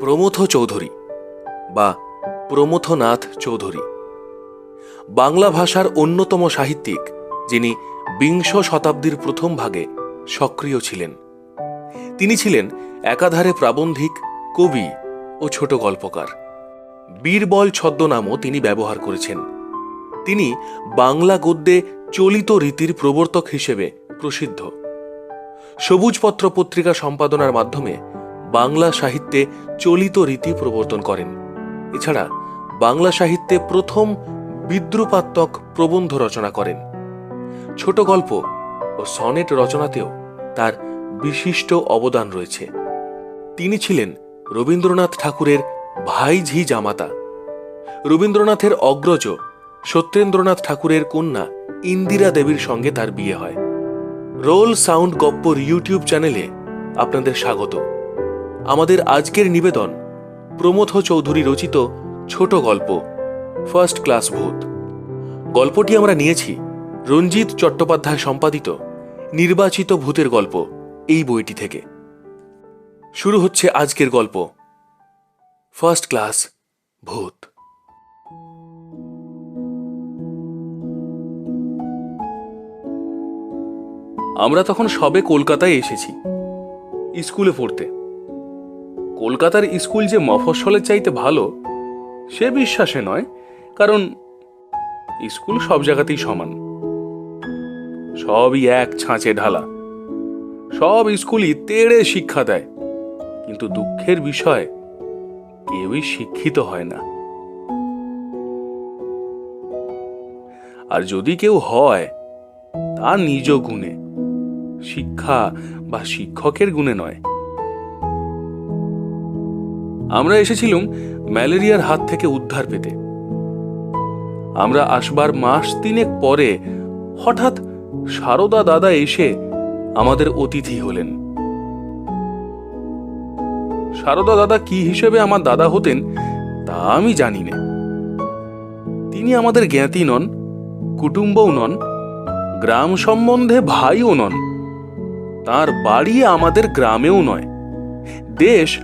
প্রমথ চৌধুরী বা প্রমথনাথ চৌধুরী। বাংলা ভাষার অন্যতম সাহিত্যিক, যিনি বিংশ শতাব্দীর প্রথম ভাগে সক্রিয় ছিলেন। তিনি ছিলেন একাধারে প্রাবন্ধিক, কবি ও ছোট গল্পকার। বীরবল ছদ্মনামও তিনি ব্যবহার করেছেন। তিনি বাংলা গদ্যে চলিত রীতির প্রবর্তক হিসেবে প্রসিদ্ধ। সবুজপত্র পত্রিকা সম্পাদনার মাধ্যমে বাংলা সাহিত্যে চলিত রীতি প্রবর্তন করেন। এছাড়া বাংলা সাহিত্যে প্রথম বিদ্রুপাত্মক প্রবন্ধ রচনা করেন। ছোট গল্প ও সনেট রচনাতেও তার বিশিষ্ট অবদান রয়েছে। তিনি ছিলেন রবীন্দ্রনাথ ঠাকুরের ভাইঝি জামাতা। রবীন্দ্রনাথের অগ্রজ সত্যেন্দ্রনাথ ঠাকুরের কন্যা ইন্দিরা দেবীর সঙ্গে তার বিয়ে হয়। রোল সাউন্ড গপ্পর ইউটিউব চ্যানেলে আপনাদের স্বাগত। আমাদের আজকের নিবেদন প্রমথ চৌধুরী রচিত ছোট গল্প ফার্স্ট ক্লাস ভূত। গল্পটি আমরা নিয়েছি রঞ্জিত চট্টোপাধ্যায় সম্পাদিত নির্বাচিত ভূতের গল্প এই বইটি থেকে। শুরু হচ্ছে আজকের গল্প ফার্স্ট ক্লাস ভূত। আমরা তখন সবে কলকাতায় এসেছি, স্কুলে পড়তে। কলকাতার স্কুল যে মফস্বলের চাইতে ভালো, সে বিশ্বাসে নয়, কারণ স্কুল সব জায়গাতেই সমান। সবই এক ছাঁচে ঢালা। সব স্কুলই তেড়ে শিক্ষা দেয়। কিন্তু দুঃখের বিষয়, কেউই শিক্ষিত হয় না। আর যদি কেউ হয়, তা নিজ গুণে। শিক্ষা বা শিক্ষকের গুণে নয়। আমরা এসেছিলাম ম্যালেরিয়ার হাত থেকে উদ্ধার পেতে। আমরা আসবার মাস তিনেক পরে হঠাৎ সারদা দাদা এসে আমাদের অতিথি হলেন। সারদা দাদা কি হিসেবে আমার দাদা হতেন তা আমি জানি না। তিনি আমাদের জ্ঞাতি নন, কুটুম্বও নন, গ্রাম সম্বন্ধে ভাইও নন। তার বাড়ি আমাদের গ্রামেও নয়। দেশ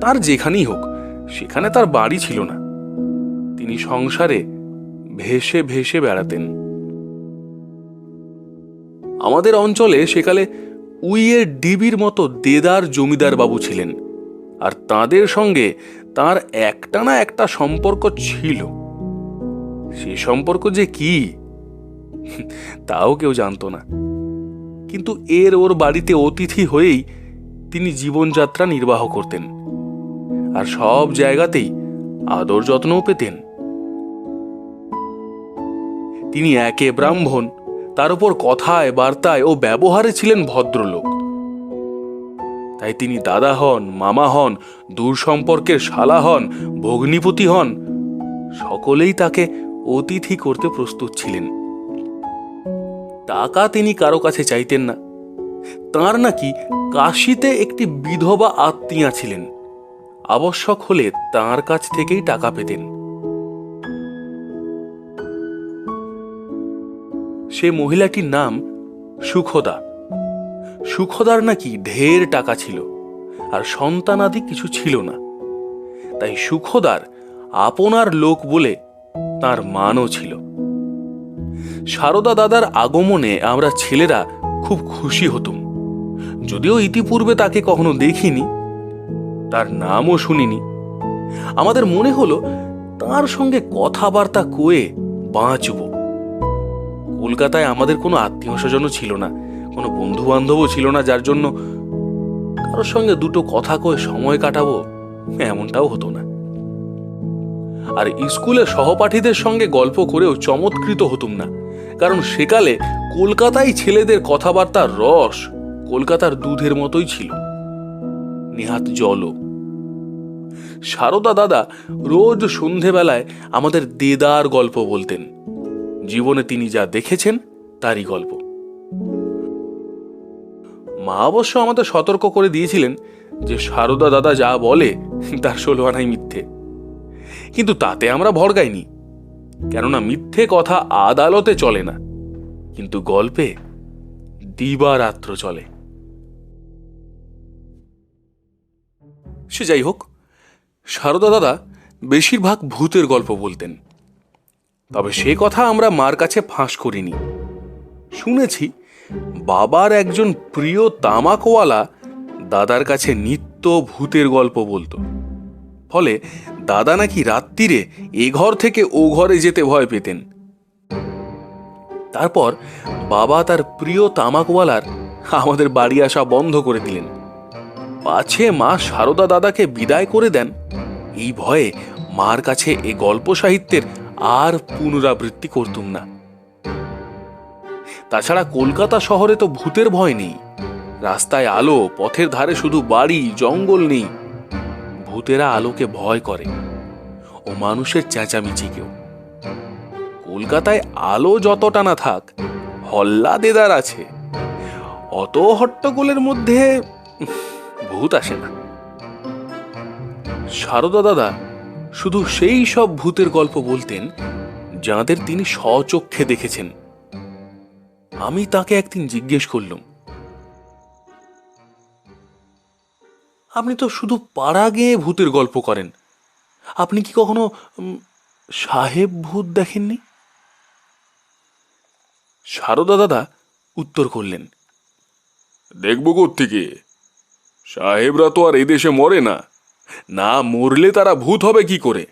তার যেখানেই হোক, সেখানে তার বাড়ি ছিল না। তিনি সংসারে ভেসে ভেসে বেড়াতেন। আমাদের অঞ্চলে সেকালে উইয়ের ডিবির মতো দেদার জমিদার বাবু ছিলেন, আর তাদের সঙ্গে তার একটা না একটা সম্পর্ক ছিল। সে সম্পর্ক যে কি, তাও কেউ জানতো না। কিন্তু এর ওর বাড়িতে অতিথি হয়েই তিনি জীবনযাত্রা নির্বাহ করতেন। আর সব জায়গাতেই আদর যত্নও পেতেন। তিনি একে ব্রাহ্মণ, তার উপর কথায়, বার্তায় ও ব্যবহারে ছিলেন ভদ্রলোক। তাই তিনি দাদা হন, মামা হন, দূর সম্পর্কের শালা হন, ভগ্নিপতি হন, সকলেই তাকে অতিথি করতে প্রস্তুত ছিলেন। টাকা তিনি কারও কাছে চাইতেন না। তার নাকি কাশিতে একটি বিধবা আত্মীয়া ছিলেন। আবশ্যক হলে তার কাছ থেকেই টাকা পেতেন। সে মহিলাটির নাম সুখদা। সুখদার নাকি ঢের টাকা ছিল, আর সন্তানাদি কিছু ছিল না। তাই সুখদার আপনার লোক বলে তার মানও ছিল। সারদা দাদার আগমনে আমরা ছেলেরা খুব খুশি হতুম। যদিও ইতিপূর্বে তাকে কখনো দেখিনি তার নামও শুনিনি। আমাদের মনে হলো তার সঙ্গে কথাবার্তা কয়ে বাঁচব। কলকাতায় আমাদের কোনো আত্মীয় স্বজনও ছিল না, কোনো বন্ধু বান্ধবও ছিল না, যার জন্য কারোর সঙ্গে দুটো কথা কয়ে সময় কাটাবো এমনটাও হতো না। আর স্কুলের সহপাঠীদের সঙ্গে গল্প করেও চমৎকৃত হতুম না, কারণ সেকালে কলকাতায় ছেলেদের কথাবার্তার রস কলকাতার দুধের মতোই ছিল। নিহাত জলও সারদা দাদা রোজ সন্ধেবেলায় আমাদের দেদার গল্প বলতেন। জীবনে তিনি যা দেখেছেন, তারই গল্প। মা অবশ্য আমাদের সতর্ক করে দিয়েছিলেন যে সারদা দাদা যা বলে, তার ষোলো আনাই মিথ্যে। কিন্তু তাতে আমরা ভরগাইনি কেননা মিথ্যে কথা আদালতে চলে না। কিন্তু গল্পে দিবারাত্র চলে। সে যাই হোক, সারদা দাদা বেশিরভাগ ভূতের গল্প বলতেন। তবে সে কথা আমরা মার কাছে ফাঁস করিনি। শুনেছি বাবার একজন প্রিয় তামাকওয়ালা দাদার কাছে নিত্য ভূতের গল্প বলতো। ফলে দাদা নাকি রাত্রিরে এ ঘর থেকে ও ঘরে যেতে ভয় পেতেন। তারপর বাবা তার প্রিয় তামাকওয়ালার আমাদের বাড়ি আসা বন্ধ করে দিলেন। পাছে মা সারদা দাদাকে বিদায় করে দেন। এই ভয়ে মার কাছে এ গল্প সাহিত্যের আর পুনরাবৃত্তি করতুম না। তাছাড়া কলকাতা শহরে তো ভূতের ভয় নেই। রাস্তায় আলো, পথের ধারে শুধু বাড়ি, জঙ্গল নেই। ভূতেরা আলোকে ভয় করে ও মানুষের চেঁচামেচিকেও কলকাতায় আলো যতটা না থাক হল্লা দেদার আছে। অত হট্টগোলের মধ্যে ভূত আসে না। সারদা দাদা শুধু সেই সব ভূতের গল্প বলতেন, যাদের তিনি স্বচক্ষে দেখেছেন। আমি তাকে একদিন জিজ্ঞেস করলাম, আপনি তো শুধু পাড়া গেয়ে ভূতের গল্প করেন। আপনি কি কখনো সাহেব ভূত দেখেননি? সারদা দাদা উত্তর করলেন, দেখব থেকে সাহেবরা তো আর এদেশে মরে না। না মরলে তারা ভূত হবে কি করে?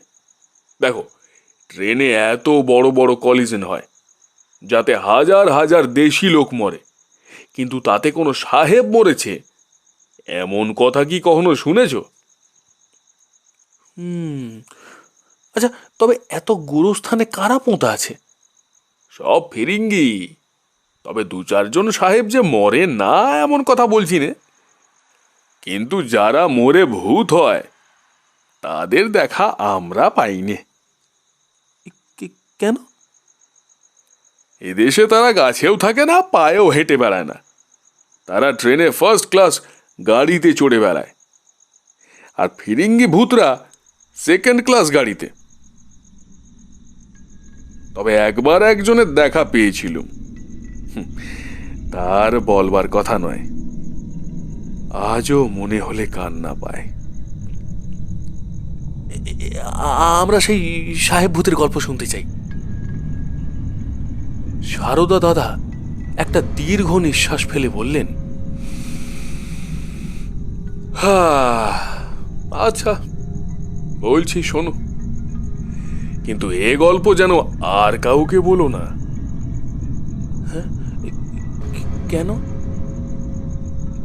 দেখো ট্রেনে এত বড় বড় কলিজন হয় যাতে হাজার হাজার দেশি লোক মরে। কিন্তু তাতে কোনো সাহেব মরেছে? এমন কথা কি কখনো শুনেছ? হুম। আচ্ছা তবে এত গুরুস্থানে কারা পোঁতা আছে? সব ফিরিঙ্গি। তবে দু চারজন সাহেব যে মরে না এমন কথা বলছি নে। কিন্তু যারা মোরে ভূত হয় তাদের দেখা আমরা পাইনি। কেন? এদেশে তারা গাছেও থাকে না পায়েও হেঁটে বেড়ায় না। তারা ট্রেনে ফার্স্ট ক্লাস গাড়িতে চড়ে বেড়ায়। আর ফিরিঙ্গি ভূতরা সেকেন্ড ক্লাস গাড়িতে। তবে একবার একজনের দেখা পেয়েছিলুম। তার বলবার কথা নয়। আজও মনে হলে কান্না পায়। আমরা সেই সাহেব ভূতের গল্প শুনতে চাই। সারদা দাদা একটা দীর্ঘ নিঃশ্বাস ফেলে বললেন আচ্ছা বলছি শোনো। কিন্তু এ গল্প যেন আর কাউকে বলো না। কেন?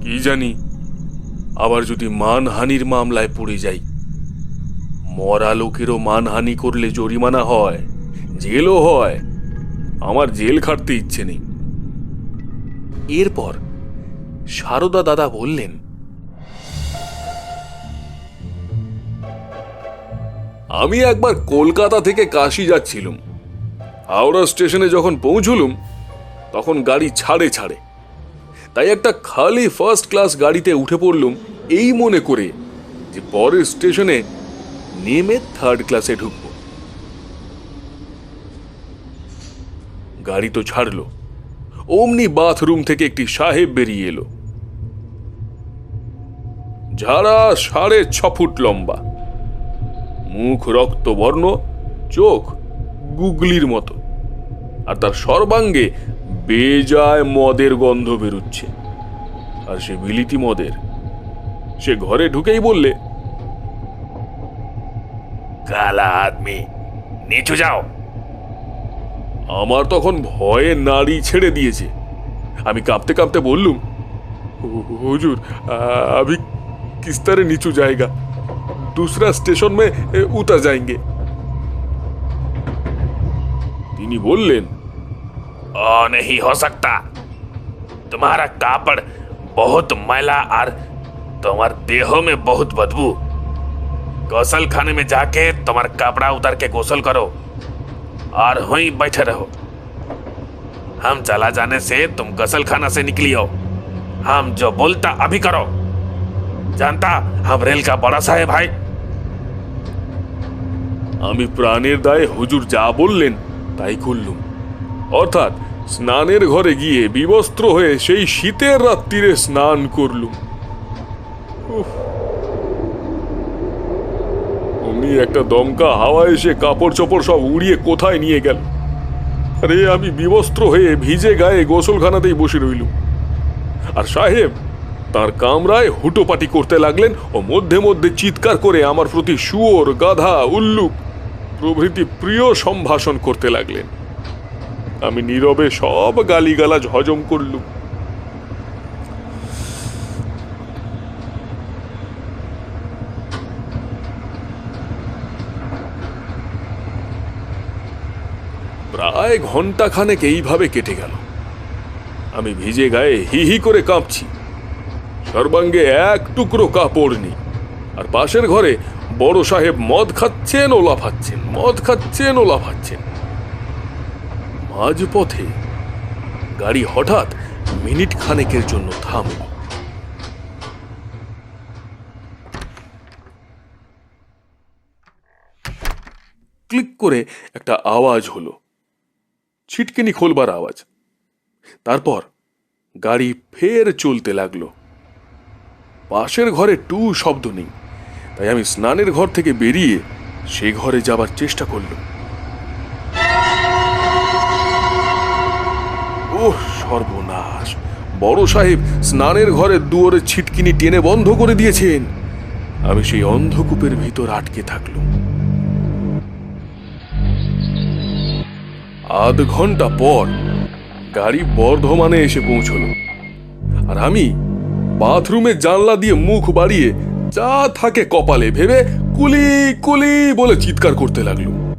কি জানি আবার যদি মানহানির মামলায় পড়ে যাই। মরা লোকেরও মানহানি করলে জরিমানা হয়, জেলও হয়। আমার জেল খাটতে ইচ্ছে নেই। এরপর সারদা দাদা বললেন, আমি একবার কলকাতা থেকে কাশি যাচ্ছিলুম। হাওড়া স্টেশনে যখন পৌঁছলুম, তখন গাড়ি ছাড়ে ছাড়ে। তাই একটা খালি ফার্স্ট ক্লাস গাড়িতে উঠে পড়লুম এই মনে করে যে পরের স্টেশনে নেমে থার্ড ক্লাসে ঢুকবো। গাড়ি তো ছাড়লো। অমনি বাথরুম থেকে একটি সাহেব বেরিয়ে এলো। ঝাড়া সাড়ে ছ ফুট লম্বা। মুখ রক্তবর্ণ, চোখ গুগলির মতো। আর তার সর্বাঙ্গে বেজায় মদের গন্ধ বেরুচ্ছে আর সে বিলিতি মদের সে ঘরে ঢুকেই বললে কালা আদমি নিচু যাও আমার তখন ভয়ে নাড়ি ছেড়ে দিয়েছে আমি কাঁপতে কাঁপতে বললুম "হু- হুজুর আ- अभी किस तरह नीचू जाएगा दूसरा स्टेशन में ए, उतर जाएंगे তিনি বললেন ओ नहीं हो सकता तुम्हारा कापड़ बहुत मैला और तुम्हार देहो में बहुत बदबू गौसल खाने में जाके तुम्हार कपड़ा उतार के गोसल करो और वहीं बैठे रहो हम चला जाने से तुम गसल खाना से निकली हो हम जो बोलता अभी करो जानता हम रेल का बड़ा साहेब भाई আমি প্রাণের দায়ে হুজুর যা বললেন তাই করলুম অর্থাৎ স্নানের ঘরে গিয়ে বিবস্ত্র হয়ে সেই শীতের রাত্রিরে স্নান করলুম। অমনি একটা দমকা হাওয়া এসে কাপড় চোপড় সব উড়িয়ে কোথায় নিয়ে গেল? আরে, আমি বিবস্ত্র হয়ে ভিজে গায়ে গোসলখানাতেই বসে রইলুম। আর সাহেব, তার কামরায় হুটোপাটি করতে লাগলেন ও মধ্যে মধ্যে চিৎকার করে আমার প্রতি শুয়োর, গাধা উল্লুক প্রভৃতি প্রিয় সম্ভাষণ করতে লাগলেন। আমি নীরবে সব গালিগালাজ হজম করলুম। প্রায় ঘণ্টা খানেক এইভাবে কেটে গেল। আমি ভিজে গায়ে হি হি করে কাঁপছি। সর্বাঙ্গে এক টুকরো কাপড় নেই। আর পাশের ঘরে বড় সাহেব মদ খাচ্ছেন ও লাফাচ্ছেন মদ খাচ্ছেন ও লাফাচ্ছেন মাঝপথে। গাড়ি হঠাৎ মিনিট খানেকের জন্য থামল। ক্লিক করে একটা আওয়াজ হলো। ছিটকিনি খোলবার আওয়াজ। তারপর গাড়ি ফের চলতে লাগল। পাশের ঘরে টু শব্দ নেই। তাই আমি স্নানের ঘর থেকে বেরিয়ে সে ঘরে যাবার চেষ্টা করলাম। ওহ, সর্বনাশ। বড় সাহেব স্নানের ঘরের দুয়ারে ছিটকিনি টেনে বন্ধ করে দিয়েছেন। আমি সেই অন্ধকূপের ভিতর আটকে থাকলাম। আধ ঘণ্টা পর গাড়ি বর্ধমানে এসে পৌঁছলো। আর আমি বাথরুমে জানলা দিয়ে মুখ বাড়িয়ে যা থাকে কপালে ভেবে কুলি কুলি বলে চিৎকার করতে লাগল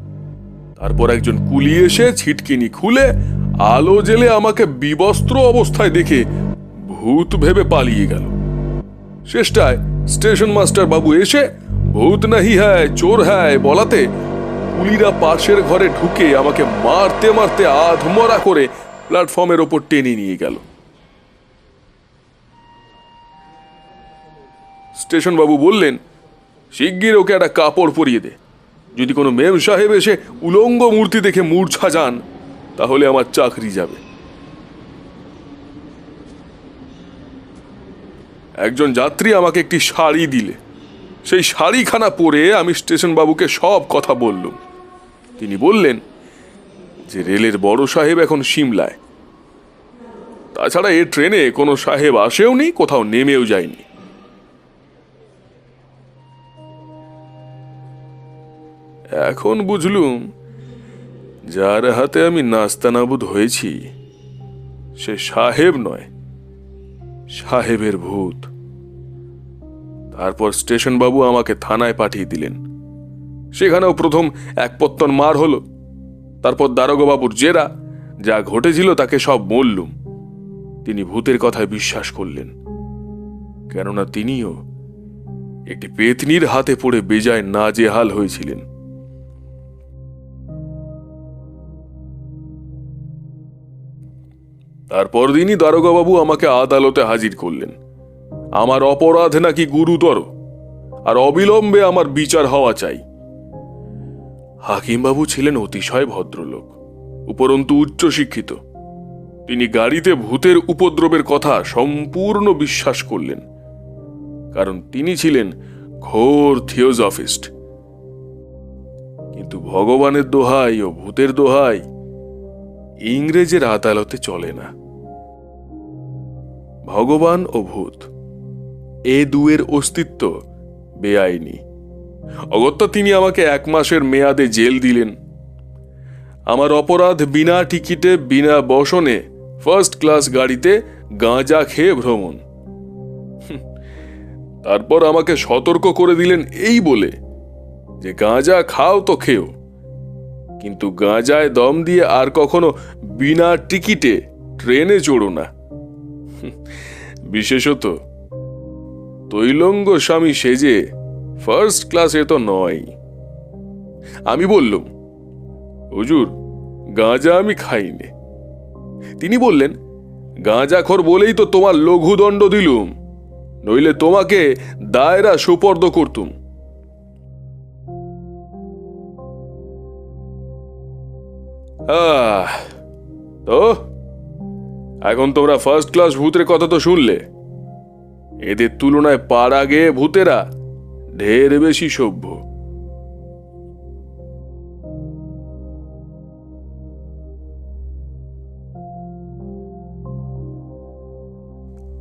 তারপর একজন কুলি এসে ছিটকিনি খুলে আলো জেলে আমাকে বিবস্ত্র অবস্থায় দেখে ভূত ভেবে পালিয়ে গেল। শেষটায় স্টেশন মাস্টার বাবু এসে ভূত নাহি হ্যায়, চোর হ্যায় বলাতে কুলিরা পাশের ঘরে ঢুকে আমাকে মারতে মারতে আধমরা করে প্ল্যাটফর্মের ওপর টেনে নিয়ে গেল। স্টেশন বাবু বললেন, শিগগির ওকে একটা কাপড় পরিয়ে দে। যদি কোনো মেম সাহেব এসে উলঙ্গ মূর্তি দেখে মূর্ছা যান তাহলে আমার চাকরি যাবে। একজন যাত্রী আমাকে একটি শাড়ি দিলে। সেই শাড়িখানা পরে আমি স্টেশন বাবুকে সব কথা বললুম। তিনি বললেন যে রেলের বড় সাহেব এখন সিমলায়। তাছাড়া এ ট্রেনে কোনো সাহেব আসেও নি, কোথাও নেমেও যায়নি। এখন বুঝলুম যার হাতে আমি নাস্তানাবুদ হয়েছি, সে সাহেব নয়, সাহেবের ভূত। তারপর স্টেশন বাবু আমাকে থানায় পাঠিয়ে দিলেন। সেখানেও প্রথম এক পত্তন মার হলো। তারপর দারোগাবাবুর জেরা, যা ঘটেছিল তাকে সব বললুম। তিনি ভূতের কথায় বিশ্বাস করলেন। কেননা তিনিও একটি পেতনির হাতে পড়ে বেজায় নাজেহাল হয়েছিলেন। তারপর দিনই দারোগাবাবু আমাকে আদালতে হাজির করলেন। আমার অপরাধ নাকি গুরুতর, আর অবিলম্বে আমার বিচার হওয়া চাই। হাকিমবাবু ছিলেন অতিশয় ভদ্রলোক, উপরন্তু উচ্চশিক্ষিত। তিনি গাড়িতে ভূতের উপদ্রবের কথা সম্পূর্ণ বিশ্বাস করলেন, কারণ তিনি ছিলেন ঘোর থিওজফিস্ট। কিন্তু ভগবানের দোহাই ও ভূতের দোহাই ইংরেজের আদালতে চলে না। ভগবান ও ভূত। এ দুয়ের অস্তিত্ব বেআইনি। অগত্যা তিনি আমাকে এক মাসের মেয়াদে জেল দিলেন। আমার অপরাধ বিনা টিকিটে, বিনা বসনে ফার্স্ট ক্লাস গাড়িতে গাঁজা খেয়ে ভ্রমণ। তারপর আমাকে সতর্ক করে দিলেন এই বলে যে, গাঁজা খাও তো খেও। কিন্তু গাঁজায় দম দিয়ে আর কখনো বিনা টিকিটে ট্রেনে চড়ো না। বিশেষত তৈলঙ্গ স্বামী সেজে ফার্স্ট ক্লাসে তো নয়। আমি বললুম হুজুর গাঁজা আমি খাইনি। তিনি বললেন গাঁজাখর বলেই তো তোমার লঘুদণ্ড দিলুম নইলে তোমাকে দায়রা সুপর্দ করতুম। আহ, তো এখন তোমরা ফার্স্ট ক্লাস ভূতের কথা তো শুনলে। এদের তুলনায় পাড়া গেয়ে ভূতেরা ঢের বেশি সভ্য।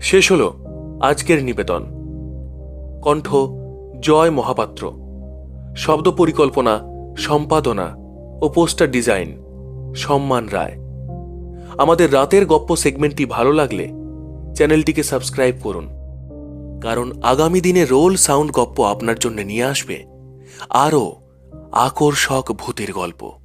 শেষ হল আজকের নিবেদন। কণ্ঠ, জয় মহাপাত্র। শব্দ পরিকল্পনা, সম্পাদনা ও পোস্টার ডিজাইন, সম্মান রায়। আমাদের রাতের গপ্প সেগমেন্টটি ভালো লাগলে চ্যানেলটিকে সাবস্ক্রাইব করুন। কারণ আগামী দিনে রোল সাউন্ড গপ্প আপনার জন্য নিয়ে আসবে আরও আকর্ষক ভূতের গল্প।